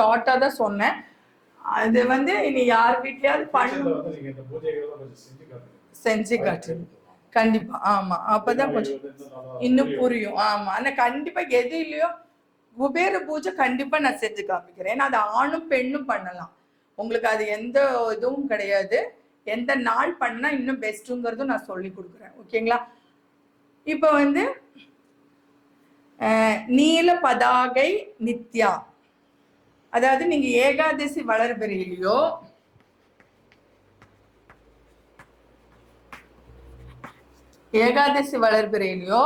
ஷார்ட்டா தான் சொன்னேன். அது வந்து இனி யார் வீட்லயாவது பண்ணு செஞ்சு காட்டு. கண்டிப்பா. ஆமா. அப்பதான் கொஞ்சம் இன்னும் புரியும். ஆமா. ஆனா கண்டிப்பா எது இல்லையோ குபேர பூஜை கண்டிப்பா நான் செஞ்சு காமிக்கிறேன். ஏன்னா அது ஆணும் பெண்ணும் பண்ணலாம். உங்களுக்கு அது எந்த இதுவும் கிடையாது. எந்த நாள் பண்ணா இன்னும் பெஸ்ட்டுங்கிறதும் நான் சொல்லி கொடுக்குறேன். ஓகேங்களா? இப்போ வந்து நீல பதாகை நித்யா. அதாவது நீங்க ஏகாதசி வளர்பிறையிலையோ ஏகாதசி வளர்பிறையிலையோ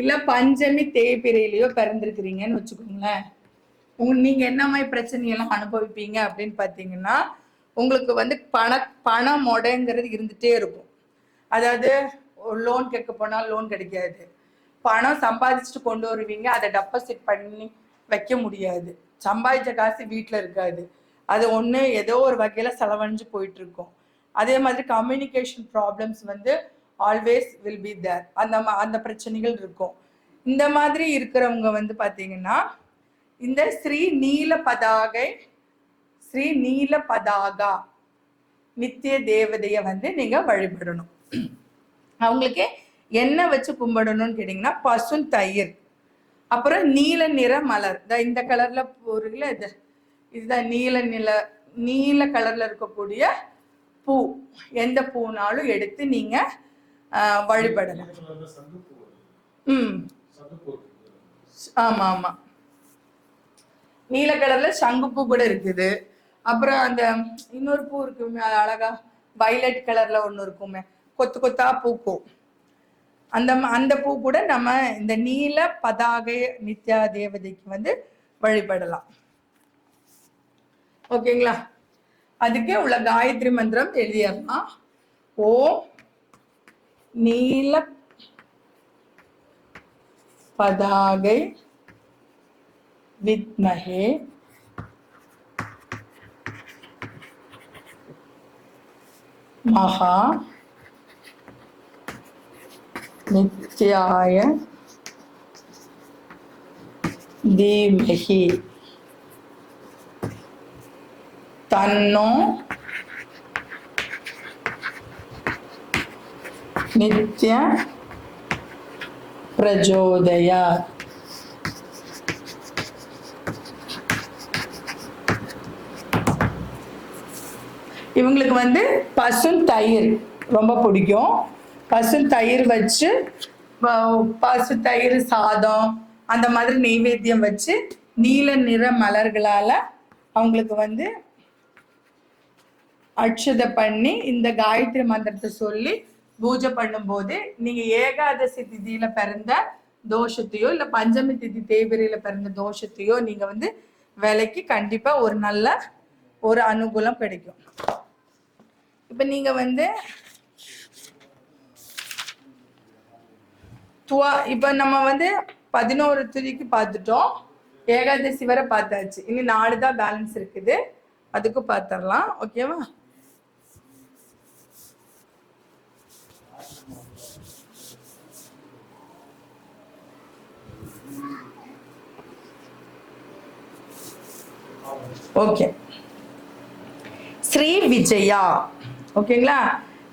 இல்ல பஞ்சமி தேய்பிறையிலையோ பிறந்திருக்கிறீங்கன்னு வச்சுக்கோங்களேன். உங்க நீங்க என்ன மாதிரி பிரச்சனையெல்லாம் அனுபவிப்பீங்க அப்படின்னு பார்த்தீங்கன்னா உங்களுக்கு வந்து பண பணம் முடங்கிறது இருந்துட்டே இருக்கும். அதாவது லோன் கேட்க போனால் லோன் கிடைக்காது. பணம் சம்பாதிச்சுட்டு கொண்டு வருவீங்க அதை டெபாசிட் பண்ணி வைக்க முடியாது. சம்பாதிச்ச காசு வீட்டில் இருக்காது. அது ஒன்று ஏதோ ஒரு வகையில் செலவழிஞ்சு போயிட்டு இருக்கும் அதே மாதிரி கம்யூனிகேஷன் ப்ராப்ளம்ஸ் வந்து ஆல்வேஸ் வில் பி தேர் அந்த அந்த பிரச்சனைகள் இருக்கும். இந்த மாதிரி இருக்கிறவங்க வந்து பார்த்தீங்கன்னா இந்த ஸ்ரீ நீல பதாகை ஸ்ரீ நீல பதாகா நித்திய தேவதையை வந்து நீங்க வழிபடணும். அவங்களுக்கு என்ன வச்சு கும்பிடணும்னு கேட்டிங்கன்னா பசும் தயிர். அப்புறம் நீல நிற மலர். இந்த கலர்ல இருக்குல்ல இது? இதுதான் நீல நில நீல கலர்ல இருக்கக்கூடிய பூ. எந்த பூனாலும் எடுத்து நீங்க வழிபடலாம். ம். ஆமா ஆமா. நீல கலர்ல சங்குப்பூ கூட இருக்குது. அப்புறம் அந்த இன்னொரு பூ இருக்குமே அழகா வயலட் கலர்ல ஒண்ணு இருக்குமே. கொத்து கொத்தா பூக்கும் அந்த அந்த பூ கூட நம்ம இந்த நீல பதாகை நித்யா தேவதைக்கு வந்து வழிபடலாம். ஓகேங்களா? அதுக்கே உள்ள காயத்ரி மந்திரம் எழுதிடலாம். ஓ நீல பதாகை வித்மஹே மகா நித்யாய தீமஹி தன்னோ நித்ய பிரஜோதயா இவங்களுக்கு வந்து பசும் தயிர் ரொம்ப பிடிக்கும். பசு தயிர் வச்சு பசு தயிர் சாதம் அந்த மாதிரி நெய்வேத்தியம் வச்சு நீல நிற மலர்களால அவங்களுக்கு வந்து அட்சதை பண்ணி இந்த காயத்ரி மந்திரத்தை சொல்லி பூஜை பண்ணும்போது நீங்க ஏகாதசி திதியில பிறந்த தோஷத்தையோ இல்ல பஞ்சமி திதி தேய்பிரையில பிறந்த தோஷத்தையோ நீங்க வந்து விலைக்கு கண்டிப்பா ஒரு நல்ல ஒரு அனுகூலம் கிடைக்கும். இப்ப நீங்க வந்து துவா இப்போ நம்ம வந்து பதினோரு துதிக்கு பார்த்துட்டோம். ஏகாதசி வரை பார்த்தாச்சு. இனி நாலு தான் பேலன்ஸ் இருக்குது. அதுக்கும் பார்த்துடலாம். ஓகேவா ஓகே ஸ்ரீ விஜயா. ஓகேங்களா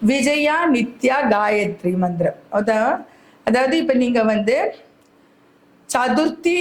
விஜயா நித்யா காயத்ரி மந்திரம். அதான் அதாவது இப்போ நீங்கள் வந்து சதுர்த்தி